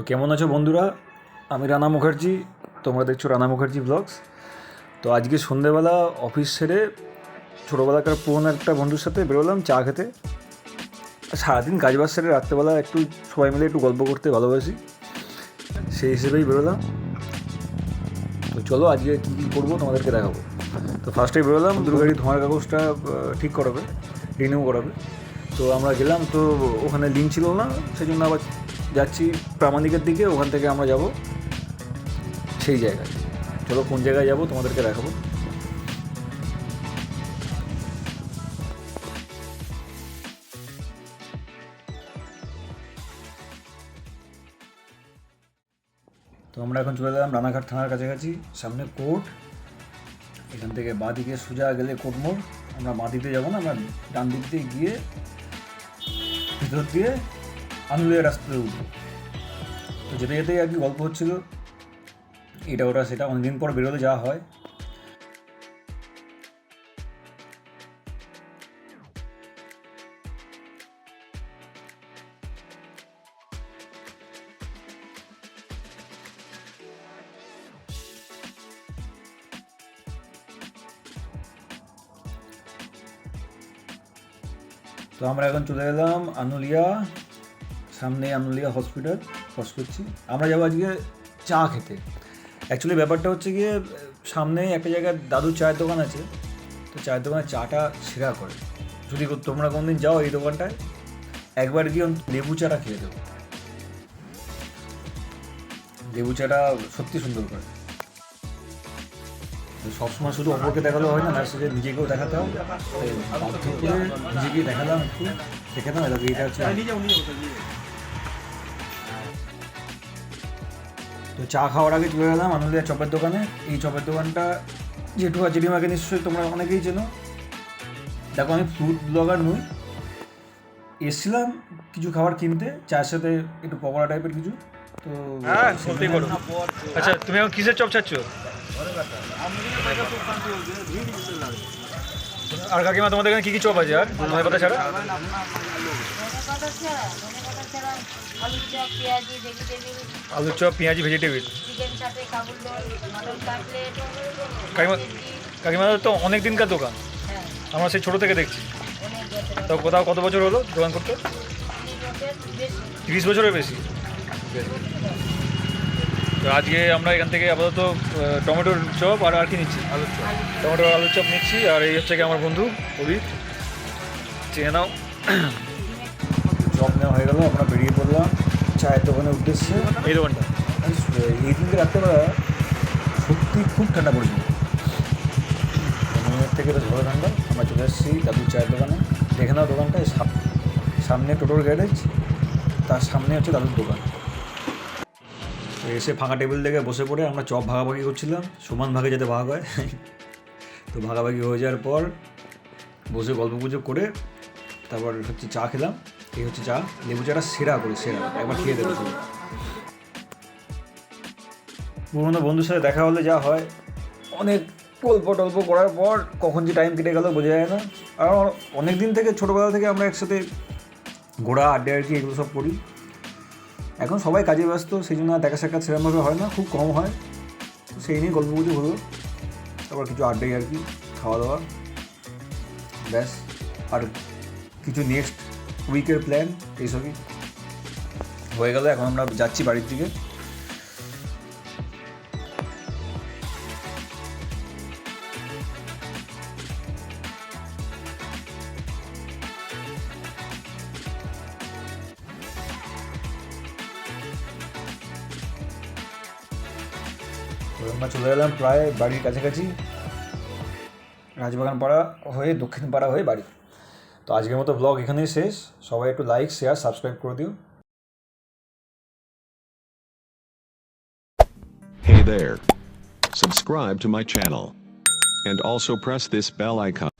তো কেমন আছো বন্ধুরা? আমি রানা মুখার্জি, তোমরা দেখছ রানা মুখার্জি ব্লগস তো আজকে সন্ধেবেলা অফিস সেরে ছোটোবেলাকার পুরনো একটা বন্ধুর সাথে বেরোলাম চা খেতে। সারাদিন কাজ বাজ সেরে রাত্রেবেলা একটু সবাই মিলে একটু গল্প করতে ভালোবাসি, সেই হিসেবেই বেরোলাম। তো চলো আজকে কী কী করব তোমাদেরকে দেখাবো। তো ফার্স্টে বেরোলাম দুর্গাড়ি ধোঁয়ার কাগজটা ঠিক করাবে রিনিউ করাবে। তো আমরা গেলাম, তো ওখানে লিঙ্ক ছিল না সেই জন্য আবার যাচ্ছি প্রামাণিকের দিকে, ওখান থেকে আমরা যাব সেই জায়গায়। চলো কোন জায়গায় যাব, তোমাদেরকে দেখাবো। তো আমরা এখন চলে গেলাম রানাঘাট থানার কাছাকাছি, সামনে কোর্ট। এখান থেকে বাঁ দিকে সোজা গেলে কোর্ট মোড়। আমরা বাঁ দিকে যাব না, আমরা ডান দিক দিয়ে গিয়ে ভিতর দিয়ে আন্দুলিয়া রাস্তাতে উঠবো তো যেতে যেতেই আর কি গল্প হচ্ছিল। এটা ওটা সেটা অনেকদিন পর বেরোতে যাওয়া হয়। তো আমরা এখন চলে এলাম আনুলিয়া, সামনে আনুলিয়া হসপিটাল ক্রস করছি। আমরা যাব আজকে চা খেতে। অ্যাকচুয়ালি ব্যাপারটা হচ্ছে গিয়ে, সামনে একটা জায়গায় দাদুর চায়ের দোকান আছে, তো চায়ের দোকানে চাটা সেরা করে। যদি তোমরা কোনদিন যাও এই দোকানটায়, একবার গিয়ে লেবু চাটা খেয়ে দেবো লেবু চাটা সত্যি সুন্দর করে। সবসময় শুধু অপরকে দেখালে হয় না তার নিজেকেও দেখাতে হবে। বাধ্য করে নিজেকেই দেখালাম একটু দেখাতাম এটা এটা হচ্ছে তো চা খাওয়ার আগে চলে গেলাম আনন্দিয়া চপের দোকানে। এই চপের দোকানটা জেঠু আর জেঠিমাকে নিশ্চয়ই তোমরা অনেকেই চেনো। দেখো, আমি ফুড ব্লগার নই। এসছিলাম কিছু খাবার কিনতে, চায়ের সাথে একটু পকোড়া টাইপের কিছু। তো হ্যাঁ আচ্ছা তুমি এখন কিসের চপ চাচ্ছ? আর কাকিমা, তোমাদের এখানে কি কি চপ আছে আর? ধনে পাতা ছাড়া? আলুর চপ, পেঁয়াজি ভেজিটেবিল কাকিমা কাকিমা, তো অনেক দিনকার দোকান। আমরা সেই ছোটো থেকে দেখছি। তো কোথাও কত বছর হলো দোকান করতে? তিরিশ বছরের বেশি। তো আজকে আমরা এখান থেকে আপাতত টমেটোর চপ আর আর কি নিচ্ছি? আলুর চপ। টমেটো আর আলুর চপ নিচ্ছি আর এই হচ্ছে কি আমার বন্ধু অভিক চেয়ে নাও। চপ নেওয়া হয়ে গেল আমরা বেরিয়ে পড়লাম চায়ের দোকানের উদ্দেশ্যে। এই দোকানটা। এই দিনকে রাত্রেবেলা সত্যি খুব ঠান্ডা পড়েছিল। থেকে তো ঝড় ঠান্ডা আমরা চলে এসেছি দাদুর চায়ের দোকানে। দেখে নাও দোকানটা সাম- সামনে টোটোর গ্যারেজ তার সামনে হচ্ছে দাদুর দোকান। এসে ফাঁকা টেবিল থেকে বসে পড়ে আমরা চপ ভাগাভাগি করছিলাম। সমান ভাগে যাতে ভাগ হয়। তো ভাগাভাগি হয়ে যাওয়ার পর বসে গল্প গুজব করে তারপর হচ্ছে চা খেলাম। এই হচ্ছে চা। লেবু চাটা সেরা করে, সেরা। একবার খেয়ে দেবো। পুরোনো বন্ধুর সাথে দেখা হলে যা হয়, অনেক গল্প টল্প করার পর কখন যে টাইম কেটে গেল বোঝা যায় না। আর অনেক দিন থেকে, ছোটোবেলা থেকে আমরা একসাথে ঘোরা আড্ডা আর কি এগুলো সব করি। এখন সবাই কাজে ব্যস্ত, সেই জন্য আর দেখা সাক্ষাৎ সেরকমভাবে হয় না, খুব কম হয়। তো সেই নিয়ে গল্প গুজব হলো তারপর কিছু আড্ডাই আর কি খাওয়া দাওয়া ব্যাস, আর কিছু নেক্সট উইকের প্ল্যান এইসবই হয়ে গেল, এখন আমরা যাচ্ছি বাড়ির দিকে। আমরা চলে এলাম প্রায় বাড়ির কাছাকাছি রাজবাগান পাড়া হয়ে দক্ষিণ পাড়া হয়ে বাড়ি তো আজকের মতো ব্লগ এখানেই শেষ সবাই একটু লাইক শেয়ার সাবস্ক্রাইব করে দিও Hey there. Subscribe to my channel. And also press this bell icon.